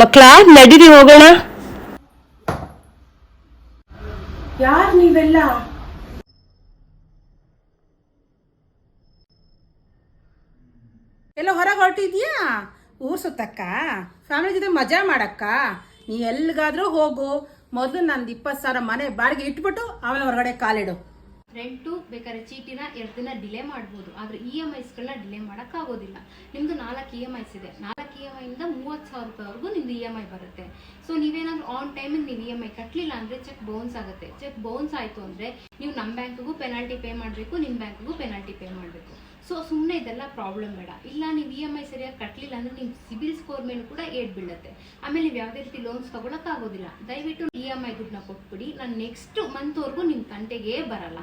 ಮಕ್ಳ ನಡೀರಿ ಹೋಗೋಣ. ಯಾರ್ ನೀವೆಲ್ಲ? ಎಲ್ಲ ಹೊರಗೆ ಹೊರಟಿದ್ಯಾ? ಊರ್ ಸುತ್ತಕ್ಕ? ಫ್ಯಾಮಿಲಿ ಜೊತೆ ಮಜಾ ಮಾಡಕ್ಕ? ನೀ ಎಲ್ಲಿಗಾದ್ರೂ ಹೋಗು. ಮೊದಲು ನಂದು ಇಪ್ಪತ್ತು ಸಾವಿರ ಮನೆ ಬಾಡಿಗೆ ಇಟ್ಬಿಟ್ಟು ಆಮೇಲೆ ಹೊರಗಡೆ ಕಾಲಿಡು. ರೆಂಟು ಬೇಕಾದ್ರೆ ಚೀಟಿನ ಎರಡು ದಿನ ಡಿಲೇ ಮಾಡ್ಬೋದು. ಆದರೆ ಇ ಎಂ ಐಸ್ಗಳನ್ನ ಡಿಲೇ ಮಾಡೋಕ್ಕಾಗೋದಿಲ್ಲ ನಿಮ್ಮದು ನಾಲ್ಕು ಇ ಎಂ ಐಸ್ ಇದೆ. ನಾಲ್ಕು ಇ ಎಂ ಐಯಿಂದ ಮೂವತ್ತು ಸಾವಿರ ರೂಪಾಯಿವರೆಗೂ ನಿಮ್ಮದು ಇ ಎಂ ಐ ಬರುತ್ತೆ. ಸೊ ನೀವೇನಾದರೂ ಆನ್ ಟೈಮಿಗೆ ನೀವು ಇ ಎಂ ಐ ಕಟ್ಟಲಿಲ್ಲ ಅಂದರೆ ಚೆಕ್ ಬೌನ್ಸ್ ಆಗುತ್ತೆ. ಚೆಕ್ ಬೌನ್ಸ್ ಆಯಿತು ಅಂದರೆ ನೀವು ನಮ್ಮ ಬ್ಯಾಂಕಿಗೂ ಪೆನಾಲ್ಟಿ ಪೇ ಮಾಡಬೇಕು ನಿಮ್ಮ ಬ್ಯಾಂಕಿಗೂ ಪೆನಾಲ್ಟಿ ಪೇ ಮಾಡಬೇಕು. ಸೊ ಸುಮ್ಮನೆ ಇದೆಲ್ಲ ಪ್ರಾಬ್ಲಮ್ ಬೇಡ. ಇಲ್ಲ ನೀವು ಇ ಎಂ ಐ ಸರಿಯಾಗಿ ಕಟ್ಟಲಿಲ್ಲ ಅಂದರೆ ನಿಮ್ಮ ಸಿಬಿಲ್ ಸ್ಕೋರ್ ಮೇಲೆ ಕೂಡ ಏಟ್ ಬೀಳುತ್ತೆ. ಆಮೇಲೆ ನೀವು ಯಾವುದೇ ರೀತಿ ಲೋನ್ಸ್ ಆಗೋದಿಲ್ಲ. ದಯವಿಟ್ಟು ಇ ಎಂ ಐ ದುಡ್ಡನ್ನ ಕೊಟ್ಬಿಡಿ. ನಾನು ನೆಕ್ಸ್ಟ್ ಮಂತ್ವರೆಗೂ ನಿಮ್ಮ ತಂಟೆಗೆ ಬರಲ್ಲ.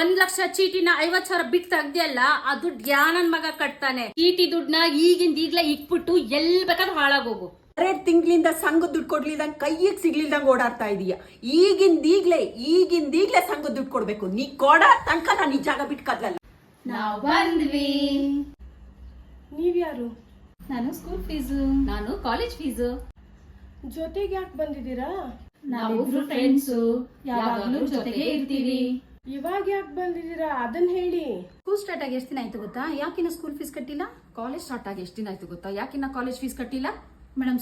ಒಂದ್ ಲಕ್ಷ ಚೀಟಿನ ಐವತ್ ಸಾವಿರ ಬಿಟ್ಟು ತೆಗ್ದಿಯಲ್ಲ ಆ ದುಡ್ಡು ಯಾನನ್ ಮಗ ಕಟ್ತಾನೆ. ಚೀಟಿ ದುಡ್ಡನ್ನ ಈಗಿಂದ ಈಗ್ಲೇ ಇಟ್ಬಿಟ್ಟು ಎಲ್ ಬೇಕಾದ್ರೂ ಹಾಳಾಗೋಗು ಎರಡ್ ತಿಂಗಳಿಂದ ಸಂಘ ದುಡ್ಡು ಕೊಡ್ಲಿಲ್ದಂಗ್ ಕೈಯಿಗೆ ಸಿಗ್ಲಿಲ್ದಂಗ್ ಓಡಾಡ್ತಾ ಇದೀಯ. ಈಗಿಂದ ಈಗ್ಲೇ ಈಗಿಂದ ಈಗ್ಲೇ ಸಂಘ ದುಡ್ಡು ಕೊಡ್ಬೇಕು. ನೀ ಕೊಡ ತನಕ ನಾನು ಈ ಜಾಗ ಬಿಟ್ಟು ಕದ್ಲಲ್ಲ ನಾವ್ ಬಂದ್ವಿ. ನೀವ್ಯಾರು? ನಾನು ಸ್ಕೂಲ್ ಫೀಸು ನಾನು ಕಾಲೇಜ್ ಫೀಸು ಜೊತೆಗೆ ಯಾಕೆ ಬಂದಿದ್ದೀರಾ? ನಾವು ಫ್ರೆಂಡ್ಸು ಯಾವಾಗಲೂ ಜೊತೆಗೆ ಇರ್ತೀವಿ. ಇವಾಗ ಯಾಕೆ ಬಂದಿದ್ದೀರಾ? ಅದನ್ನ ಹೇಳಿ. ಸ್ಕೂಲ್ ಸ್ಟಾರ್ಟ್ ಆಗಿ ಎಷ್ಟು ದಿನ ಆಯ್ತು ಗೊತ್ತಾ? ಯಾಕಿನ್ನ ಸ್ಕೂಲ್ ಫೀಸ್ ಕಟ್ಟಿಲ್ಲ? ಕಾಲೇಜ್ ಸ್ಟಾರ್ಟ್ ಆಗಿ ಎಷ್ಟು ದಿನ ಆಯ್ತು ಗೊತ್ತಾ? ಯಾಕಿನ್ನ ಕಾಲೇಜ್ ಫೀಸ್ ಕಟ್ಟಿಲ್ಲ? ಮೇಡಮ್